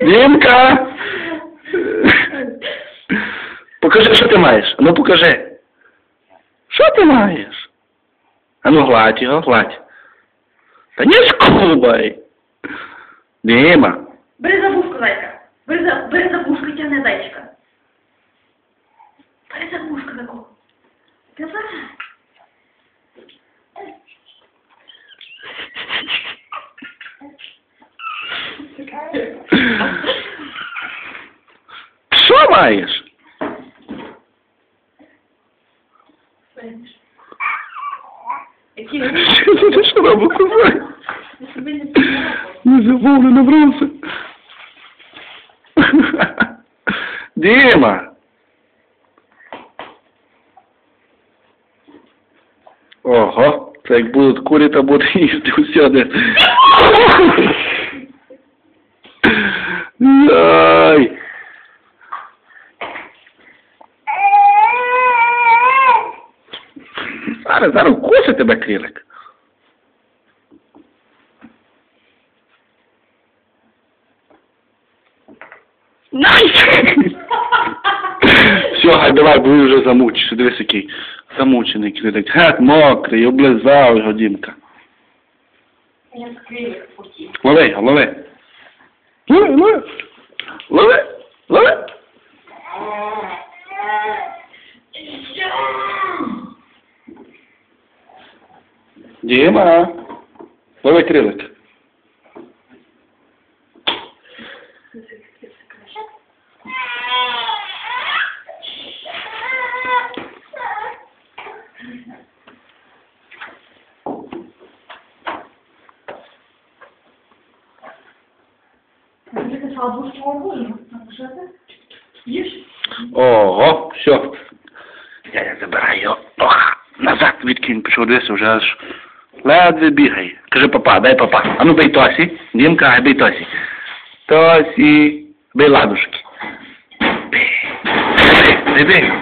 Дімка! Покажи, що ти маєш. Ну покажи. Що ти маєш? А ну гладь його, гладь. Та не скубай. Діма. Бери за вушко, за вушко і тягни зайчика. Бери за вушко такого. Давай. Що маєш? Які Що ти що робив кузай? Я собі не сподобалося. Не забув, не набрався. Діма. Ого, це як будуть курі, то буде їсти усюди. Ай. Зараз, зараз вкуси тебе крілик. Все, гай, давай, бо він вже замучишся. Дивись, який замучений крилик. Гет, мокрий, облизав його Дімка. Лови, лови. Лови, лови. Лови, лови. Діма. Лови крилик. Ого, все. Я я забираю його. Ох, назад відкинь, пішов дивися, вже аж ледве бігає. Каже, папа, дай папа. А ну бей Тосі. Дімка, а бей Тосі. Тосі. Бей ладушки. Бей. Бей, бей, бей.